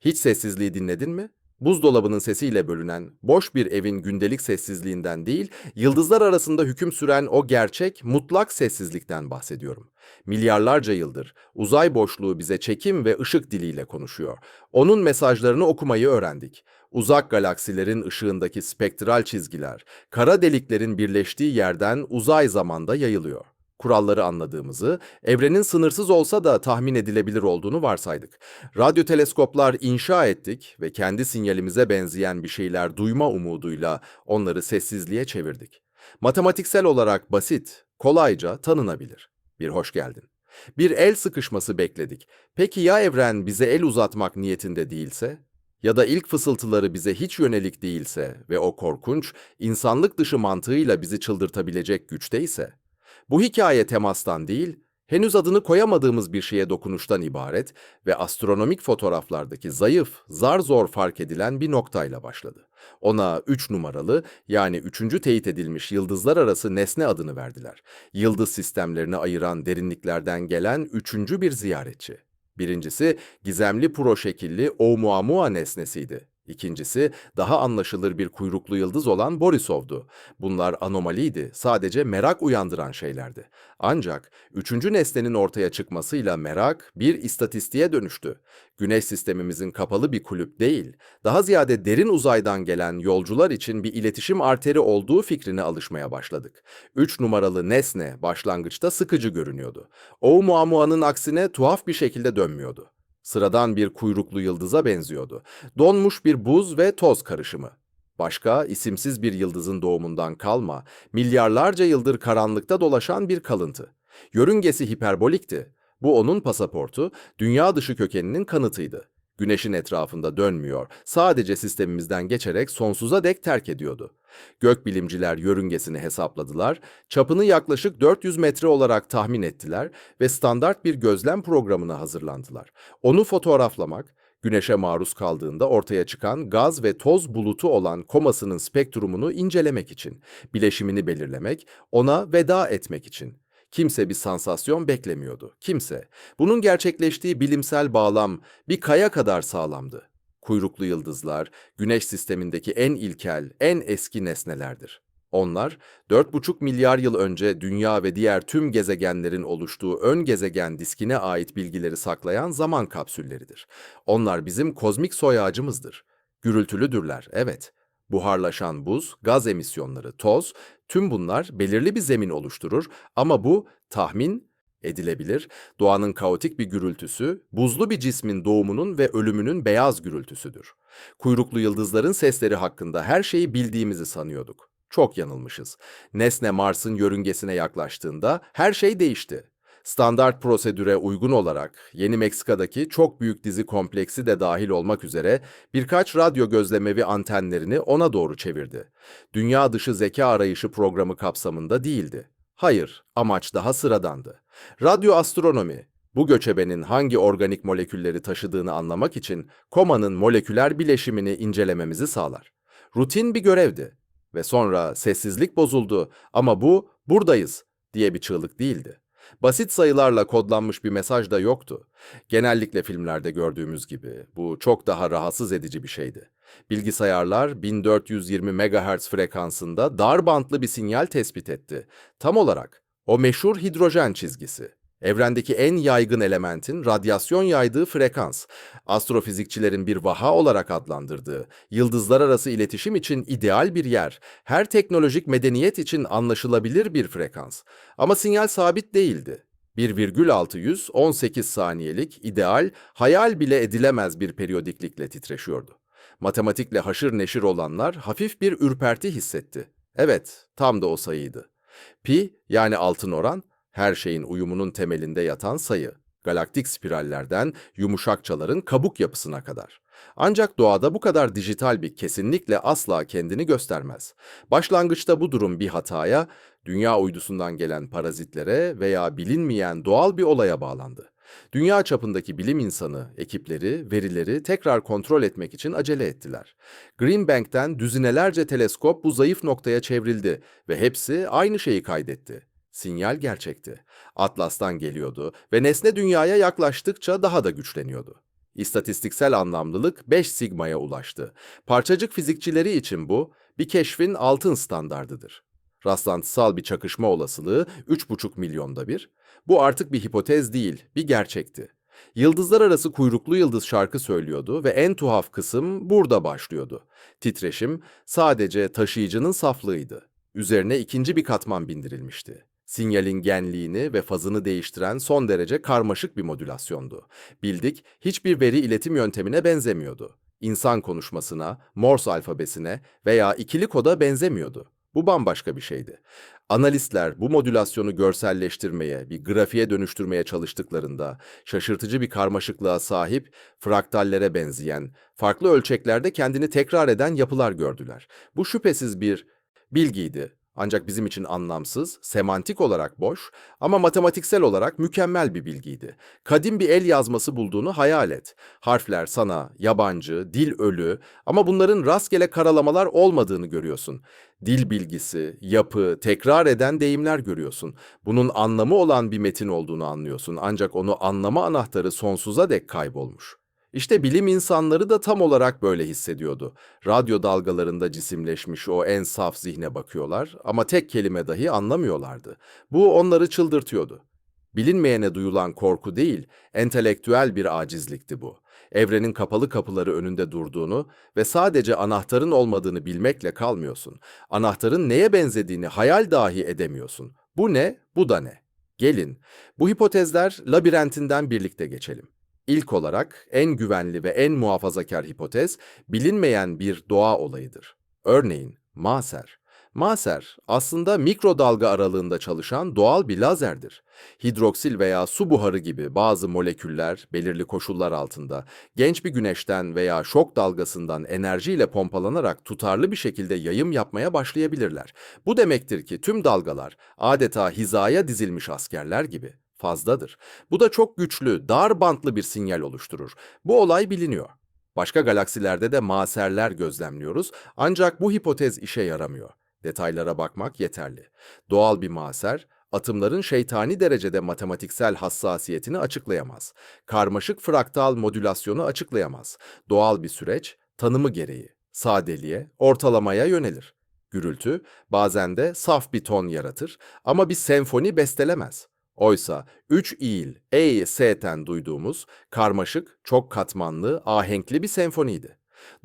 Hiç sessizliği dinledin mi? Buzdolabının sesiyle bölünen, boş bir evin gündelik sessizliğinden değil, yıldızlar arasında hüküm süren o gerçek, mutlak sessizlikten bahsediyorum. Milyarlarca yıldır uzay boşluğu bize çekim ve ışık diliyle konuşuyor. Onun mesajlarını okumayı öğrendik. Uzak galaksilerin ışığındaki spektral çizgiler, kara deliklerin birleştiği yerden uzay zamanda yayılıyor kuralları anladığımızı, evrenin sınırsız olsa da tahmin edilebilir olduğunu varsaydık. Radyo teleskoplar inşa ettik ve kendi sinyalimize benzeyen bir şeyler duyma umuduyla onları sessizliğe çevirdik. Matematiksel olarak basit, kolayca tanınabilir. Bir hoş geldin. Bir el sıkışması bekledik. Peki ya evren bize el uzatmak niyetinde değilse? Ya da ilk fısıltıları bize hiç yönelik değilse ve o korkunç, insanlık dışı mantığıyla bizi çıldırtabilecek güçteyse? Bu hikaye temastan değil, henüz adını koyamadığımız bir şeye dokunuştan ibaret ve astronomik fotoğraflardaki zayıf, zar zor fark edilen bir noktayla başladı. Ona üç numaralı yani üçüncü teyit edilmiş yıldızlar arası nesne adını verdiler. Yıldız sistemlerini ayıran derinliklerden gelen üçüncü bir ziyaretçi. Birincisi gizemli pro şekilli Oumuamua nesnesiydi. İkincisi daha anlaşılır bir kuyruklu yıldız olan Borisov'du. Bunlar anomaliydi, sadece merak uyandıran şeylerdi. Ancak üçüncü nesnenin ortaya çıkmasıyla merak bir istatistiğe dönüştü. Güneş sistemimizin kapalı bir kulüp değil, daha ziyade derin uzaydan gelen yolcular için bir iletişim arteri olduğu fikrine alışmaya başladık. Üç numaralı nesne başlangıçta sıkıcı görünüyordu. Oumuamua'nın aksine tuhaf bir şekilde dönmüyordu. Sıradan bir kuyruklu yıldıza benziyordu. Donmuş bir buz ve toz karışımı. Başka, isimsiz bir yıldızın doğumundan kalma, milyarlarca yıldır karanlıkta dolaşan bir kalıntı. Yörüngesi hiperbolikti. Bu onun pasaportu, dünya dışı kökeninin kanıtıydı. Güneşin etrafında dönmüyor, sadece sistemimizden geçerek sonsuza dek terk ediyordu. Gökbilimciler yörüngesini hesapladılar, çapını yaklaşık 400 metre olarak tahmin ettiler ve standart bir gözlem programına hazırlandılar. Onu fotoğraflamak, güneşe maruz kaldığında ortaya çıkan gaz ve toz bulutu olan komasının spektrumunu incelemek için, bileşimini belirlemek, ona veda etmek için. Kimse bir sansasyon beklemiyordu. Kimse. Bunun gerçekleştiği bilimsel bağlam bir kaya kadar sağlamdı. Kuyruklu yıldızlar, güneş sistemindeki en ilkel, en eski nesnelerdir. Onlar, 4,5 milyar yıl önce dünya ve diğer tüm gezegenlerin oluştuğu ön gezegen diskine ait bilgileri saklayan zaman kapsülleridir. Onlar bizim kozmik soy ağacımızdır. Gürültülüdürler, evet. Buharlaşan buz, gaz emisyonları, toz, tüm bunlar belirli bir zemin oluşturur ama bu tahmin edilebilir. Doğanın kaotik bir gürültüsü, buzlu bir cismin doğumunun ve ölümünün beyaz gürültüsüdür. Kuyruklu yıldızların sesleri hakkında her şeyi bildiğimizi sanıyorduk. Çok yanılmışız. Nesne Mars'ın yörüngesine yaklaştığında her şey değişti. Standart prosedüre uygun olarak Yeni Meksika'daki çok büyük dizi kompleksi de dahil olmak üzere birkaç radyo gözlemevi antenlerini ona doğru çevirdi. Dünya dışı zeka arayışı programı kapsamında değildi. Hayır, amaç daha sıradandı. Radyo astronomi, bu göçebenin hangi organik molekülleri taşıdığını anlamak için komanın moleküler bileşimini incelememizi sağlar. Rutin bir görevdi ve sonra sessizlik bozuldu ama bu buradayız diye bir çığlık değildi. Basit sayılarla kodlanmış bir mesaj da yoktu. Genellikle filmlerde gördüğümüz gibi bu çok daha rahatsız edici bir şeydi. Bilgisayarlar 1420 MHz frekansında dar bantlı bir sinyal tespit etti. Tam olarak o meşhur hidrojen çizgisi. Evrendeki en yaygın elementin radyasyon yaydığı frekans, astrofizikçilerin bir vaha olarak adlandırdığı, yıldızlar arası iletişim için ideal bir yer, her teknolojik medeniyet için anlaşılabilir bir frekans. Ama sinyal sabit değildi. 1,618 saniyelik ideal, hayal bile edilemez bir periyodiklikle titreşiyordu. Matematikle haşır neşir olanlar hafif bir ürperti hissetti. Evet, tam da o sayıydı. Pi yani altın oran her şeyin uyumunun temelinde yatan sayı. Galaktik spirallerden yumuşakçaların kabuk yapısına kadar. Ancak doğada bu kadar dijital bir kesinlikle asla kendini göstermez. Başlangıçta bu durum bir hataya, dünya uydusundan gelen parazitlere veya bilinmeyen doğal bir olaya bağlandı. Dünya çapındaki bilim insanı, ekipleri, verileri tekrar kontrol etmek için acele ettiler. Green Bank'ten düzinelerce teleskop bu zayıf noktaya çevrildi ve hepsi aynı şeyi kaydetti. Sinyal gerçekti. Atlas'tan geliyordu ve nesne dünyaya yaklaştıkça daha da güçleniyordu. İstatistiksel anlamlılık 5 sigmaya ulaştı. Parçacık fizikçileri için bu bir keşfin altın standardıdır. Rastlantısal bir çakışma olasılığı 3,5 milyonda bir. Bu artık bir hipotez değil, bir gerçekti. Yıldızlar arası kuyruklu yıldız şarkı söylüyordu ve en tuhaf kısım burada başlıyordu. Titreşim sadece taşıyıcının saflığıydı. Üzerine ikinci bir katman bindirilmişti. Sinyalin genliğini ve fazını değiştiren son derece karmaşık bir modülasyondu. Bildik hiçbir veri iletim yöntemine benzemiyordu. İnsan konuşmasına, Morse alfabesine veya ikili koda benzemiyordu. Bu bambaşka bir şeydi. Analistler bu modülasyonu görselleştirmeye, bir grafiğe dönüştürmeye çalıştıklarında şaşırtıcı bir karmaşıklığa sahip, fraktallere benzeyen, farklı ölçeklerde kendini tekrar eden yapılar gördüler. Bu şüphesiz bir bilgiydi. Ancak bizim için anlamsız, semantik olarak boş ama matematiksel olarak mükemmel bir bilgiydi. Kadim bir el yazması bulduğunu hayal et. Harfler sana yabancı, dil ölü ama bunların rastgele karalamalar olmadığını görüyorsun. Dil bilgisi, yapı, tekrar eden deyimler görüyorsun. Bunun anlamı olan bir metin olduğunu anlıyorsun ancak onu anlama anahtarı sonsuza dek kaybolmuş. İşte bilim insanları da tam olarak böyle hissediyordu. Radyo dalgalarında cisimleşmiş o en saf zihne bakıyorlar ama tek kelime dahi anlamıyorlardı. Bu onları çıldırtıyordu. Bilinmeyene duyulan korku değil, entelektüel bir acizlikti bu. Evrenin kapalı kapıları önünde durduğunu ve sadece anahtarın olmadığını bilmekle kalmıyorsun. Anahtarın neye benzediğini hayal dahi edemiyorsun. Bu ne, bu da ne? Gelin, bu hipotezler labirentinden birlikte geçelim. İlk olarak en güvenli ve en muhafazakar hipotez bilinmeyen bir doğa olayıdır. Örneğin maser. Maser aslında mikrodalga aralığında çalışan doğal bir lazerdir. Hidroksil veya su buharı gibi bazı moleküller belirli koşullar altında genç bir güneşten veya şok dalgasından enerjiyle pompalanarak tutarlı bir şekilde yayım yapmaya başlayabilirler. Bu demektir ki tüm dalgalar adeta hizaya dizilmiş askerler gibi fazladır. Bu da çok güçlü, dar bantlı bir sinyal oluşturur. Bu olay biliniyor. Başka galaksilerde de maserler gözlemliyoruz ancak bu hipotez işe yaramıyor. Detaylara bakmak yeterli. Doğal bir maser, atımların şeytani derecede matematiksel hassasiyetini açıklayamaz. Karmaşık fraktal modülasyonu açıklayamaz. Doğal bir süreç, tanımı gereği, sadeliğe, ortalamaya yönelir. Gürültü bazen de saf bir ton yaratır ama bir senfoni bestelemez. Oysa 3 iyil E, S'ten duyduğumuz karmaşık, çok katmanlı, ahenkli bir senfoniydi.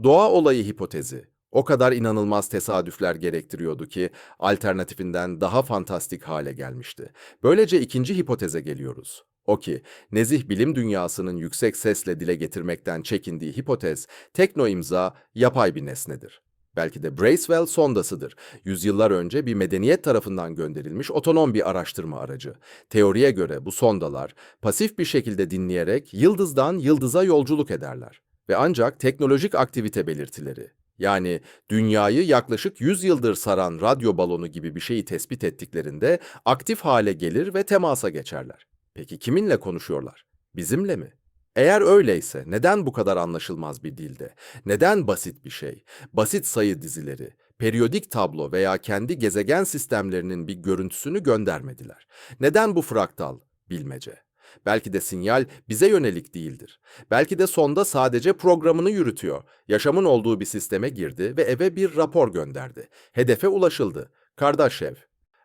Doğa olayı hipotezi o kadar inanılmaz tesadüfler gerektiriyordu ki alternatifinden daha fantastik hale gelmişti. Böylece ikinci hipoteze geliyoruz. O ki nezih bilim dünyasının yüksek sesle dile getirmekten çekindiği hipotez tekno imza yapay bir nesnedir. Belki de Bracewell sondasıdır. Yüzyıllar önce bir medeniyet tarafından gönderilmiş otonom bir araştırma aracı. Teoriye göre bu sondalar pasif bir şekilde dinleyerek yıldızdan yıldıza yolculuk ederler. Ve ancak teknolojik aktivite belirtileri, yani dünyayı yaklaşık 100 yıldır saran radyo balonu gibi bir şeyi tespit ettiklerinde aktif hale gelir ve temasa geçerler. Peki kiminle konuşuyorlar? Bizimle mi? Eğer öyleyse neden bu kadar anlaşılmaz bir dilde? Neden basit bir şey? Basit sayı dizileri, periyodik tablo veya kendi gezegen sistemlerinin bir görüntüsünü göndermediler. Neden bu fraktal? Bilmece. Belki de sinyal bize yönelik değildir. Belki de sonda sadece programını yürütüyor. Yaşamın olduğu bir sisteme girdi ve eve bir rapor gönderdi. Hedefe ulaşıldı. Kardashev.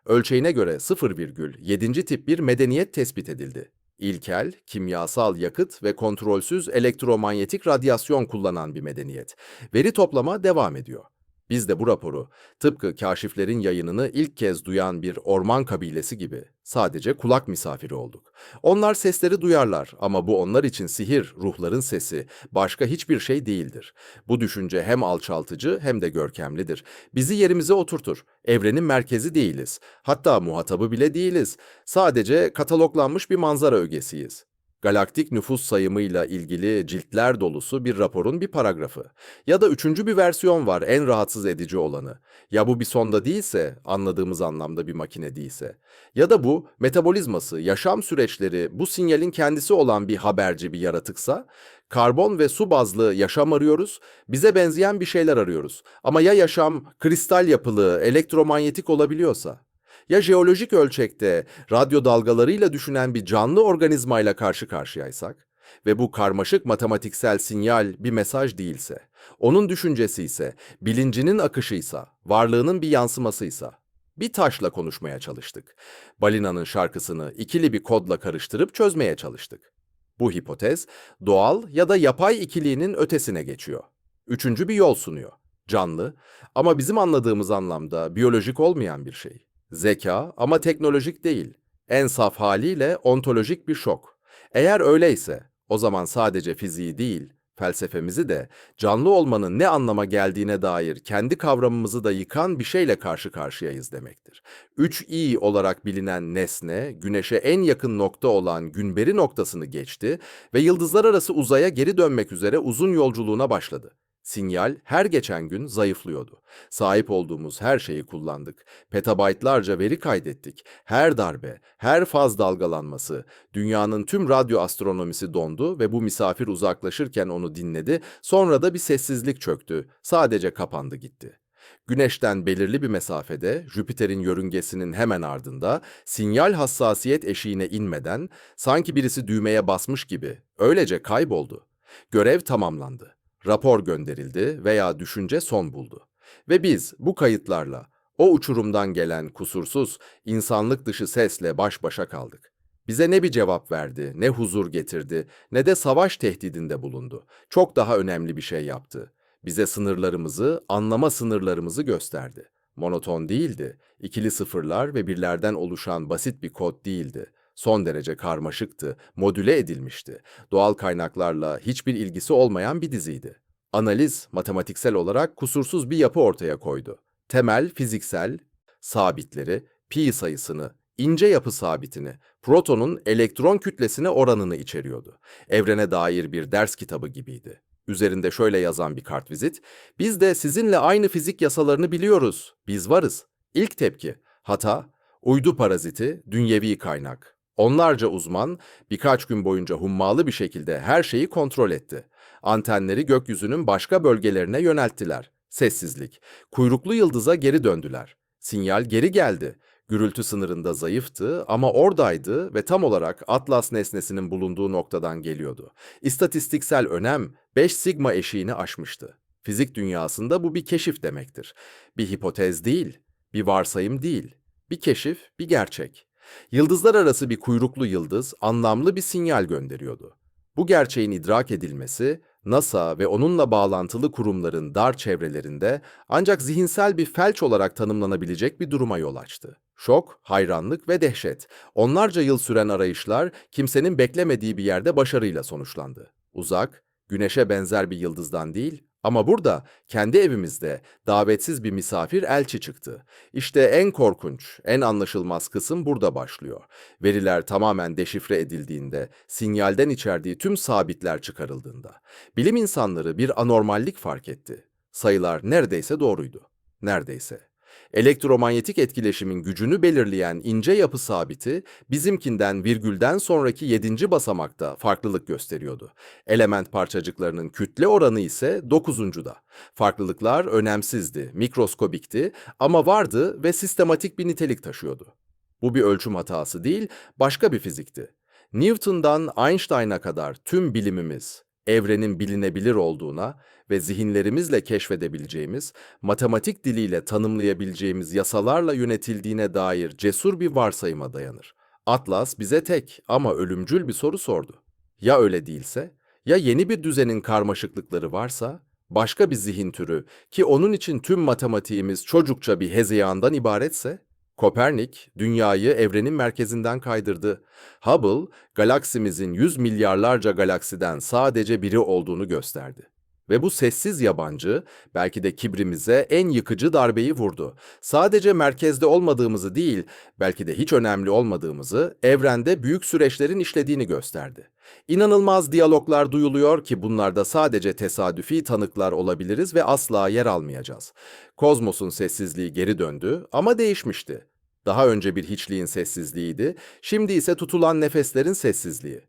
Ölçeğine göre 0,7. tip bir medeniyet tespit edildi. İlkel, kimyasal yakıt ve kontrolsüz elektromanyetik radyasyon kullanan bir medeniyet. Veri toplama devam ediyor. Biz de bu raporu tıpkı kaşiflerin yayınını ilk kez duyan bir orman kabilesi gibi sadece kulak misafiri olduk. Onlar sesleri duyarlar ama bu onlar için sihir, ruhların sesi, başka hiçbir şey değildir. Bu düşünce hem alçaltıcı hem de görkemlidir. Bizi yerimize oturtur. Evrenin merkezi değiliz. Hatta muhatabı bile değiliz. Sadece kataloglanmış bir manzara ögesiyiz galaktik nüfus sayımıyla ilgili ciltler dolusu bir raporun bir paragrafı. Ya da üçüncü bir versiyon var en rahatsız edici olanı. Ya bu bir sonda değilse, anladığımız anlamda bir makine değilse. Ya da bu metabolizması, yaşam süreçleri bu sinyalin kendisi olan bir haberci bir yaratıksa, karbon ve su bazlı yaşam arıyoruz, bize benzeyen bir şeyler arıyoruz. Ama ya yaşam kristal yapılı, elektromanyetik olabiliyorsa? Ya jeolojik ölçekte radyo dalgalarıyla düşünen bir canlı organizmayla karşı karşıyaysak, ve bu karmaşık matematiksel sinyal bir mesaj değilse, onun düşüncesi ise, bilincinin akışıysa, varlığının bir yansımasıysa, bir taşla konuşmaya çalıştık. Balina'nın şarkısını ikili bir kodla karıştırıp çözmeye çalıştık. Bu hipotez, doğal ya da yapay ikiliğinin ötesine geçiyor. Üçüncü bir yol sunuyor. Canlı ama bizim anladığımız anlamda biyolojik olmayan bir şey. Zeka ama teknolojik değil. En saf haliyle ontolojik bir şok. Eğer öyleyse, o zaman sadece fiziği değil, felsefemizi de canlı olmanın ne anlama geldiğine dair kendi kavramımızı da yıkan bir şeyle karşı karşıyayız demektir. 3i olarak bilinen nesne, güneşe en yakın nokta olan günberi noktasını geçti ve yıldızlar arası uzaya geri dönmek üzere uzun yolculuğuna başladı. Sinyal her geçen gün zayıflıyordu. Sahip olduğumuz her şeyi kullandık. Petabaytlarca veri kaydettik. Her darbe, her faz dalgalanması, dünyanın tüm radyo astronomisi dondu ve bu misafir uzaklaşırken onu dinledi. Sonra da bir sessizlik çöktü. Sadece kapandı gitti. Güneşten belirli bir mesafede, Jüpiter'in yörüngesinin hemen ardında, sinyal hassasiyet eşiğine inmeden, sanki birisi düğmeye basmış gibi, öylece kayboldu. Görev tamamlandı rapor gönderildi veya düşünce son buldu. Ve biz bu kayıtlarla o uçurumdan gelen kusursuz, insanlık dışı sesle baş başa kaldık. Bize ne bir cevap verdi, ne huzur getirdi, ne de savaş tehdidinde bulundu. Çok daha önemli bir şey yaptı. Bize sınırlarımızı, anlama sınırlarımızı gösterdi. Monoton değildi, ikili sıfırlar ve birlerden oluşan basit bir kod değildi son derece karmaşıktı, modüle edilmişti. Doğal kaynaklarla hiçbir ilgisi olmayan bir diziydi. Analiz, matematiksel olarak kusursuz bir yapı ortaya koydu. Temel, fiziksel, sabitleri, pi sayısını, ince yapı sabitini, protonun elektron kütlesine oranını içeriyordu. Evrene dair bir ders kitabı gibiydi. Üzerinde şöyle yazan bir kartvizit, biz de sizinle aynı fizik yasalarını biliyoruz, biz varız. İlk tepki, hata, uydu paraziti, dünyevi kaynak. Onlarca uzman birkaç gün boyunca hummalı bir şekilde her şeyi kontrol etti. Antenleri gökyüzünün başka bölgelerine yönelttiler. Sessizlik. Kuyruklu yıldıza geri döndüler. Sinyal geri geldi. Gürültü sınırında zayıftı ama oradaydı ve tam olarak Atlas nesnesinin bulunduğu noktadan geliyordu. İstatistiksel önem 5 sigma eşiğini aşmıştı. Fizik dünyasında bu bir keşif demektir. Bir hipotez değil, bir varsayım değil, bir keşif, bir gerçek. Yıldızlar arası bir kuyruklu yıldız anlamlı bir sinyal gönderiyordu. Bu gerçeğin idrak edilmesi, NASA ve onunla bağlantılı kurumların dar çevrelerinde ancak zihinsel bir felç olarak tanımlanabilecek bir duruma yol açtı. Şok, hayranlık ve dehşet. Onlarca yıl süren arayışlar kimsenin beklemediği bir yerde başarıyla sonuçlandı. Uzak, güneşe benzer bir yıldızdan değil, ama burada kendi evimizde davetsiz bir misafir elçi çıktı. İşte en korkunç, en anlaşılmaz kısım burada başlıyor. Veriler tamamen deşifre edildiğinde, sinyalden içerdiği tüm sabitler çıkarıldığında. Bilim insanları bir anormallik fark etti. Sayılar neredeyse doğruydu. Neredeyse. Elektromanyetik etkileşimin gücünü belirleyen ince yapı sabiti bizimkinden virgülden sonraki yedinci basamakta farklılık gösteriyordu. Element parçacıklarının kütle oranı ise dokuzuncuda. Farklılıklar önemsizdi, mikroskobikti ama vardı ve sistematik bir nitelik taşıyordu. Bu bir ölçüm hatası değil, başka bir fizikti. Newton'dan Einstein'a kadar tüm bilimimiz, evrenin bilinebilir olduğuna ve zihinlerimizle keşfedebileceğimiz, matematik diliyle tanımlayabileceğimiz yasalarla yönetildiğine dair cesur bir varsayıma dayanır. Atlas bize tek ama ölümcül bir soru sordu. Ya öyle değilse? Ya yeni bir düzenin karmaşıklıkları varsa? Başka bir zihin türü ki onun için tüm matematiğimiz çocukça bir hezeyandan ibaretse? Kopernik, dünyayı evrenin merkezinden kaydırdı. Hubble, galaksimizin yüz milyarlarca galaksiden sadece biri olduğunu gösterdi. Ve bu sessiz yabancı belki de kibrimize en yıkıcı darbeyi vurdu. Sadece merkezde olmadığımızı değil, belki de hiç önemli olmadığımızı, evrende büyük süreçlerin işlediğini gösterdi. İnanılmaz diyaloglar duyuluyor ki bunlarda sadece tesadüfi tanıklar olabiliriz ve asla yer almayacağız. Kozmos'un sessizliği geri döndü ama değişmişti. Daha önce bir hiçliğin sessizliğiydi, şimdi ise tutulan nefeslerin sessizliği.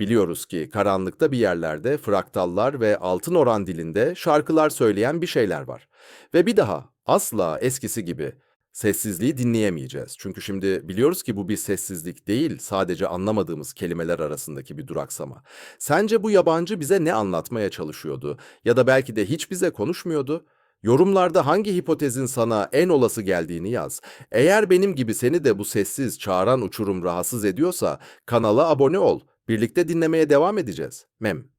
Biliyoruz ki karanlıkta bir yerlerde fraktallar ve altın oran dilinde şarkılar söyleyen bir şeyler var. Ve bir daha asla eskisi gibi Sessizliği dinleyemeyeceğiz. Çünkü şimdi biliyoruz ki bu bir sessizlik değil, sadece anlamadığımız kelimeler arasındaki bir duraksama. Sence bu yabancı bize ne anlatmaya çalışıyordu? Ya da belki de hiç bize konuşmuyordu? Yorumlarda hangi hipotezin sana en olası geldiğini yaz. Eğer benim gibi seni de bu sessiz, çağıran uçurum rahatsız ediyorsa kanala abone ol. Birlikte dinlemeye devam edeceğiz. Mem.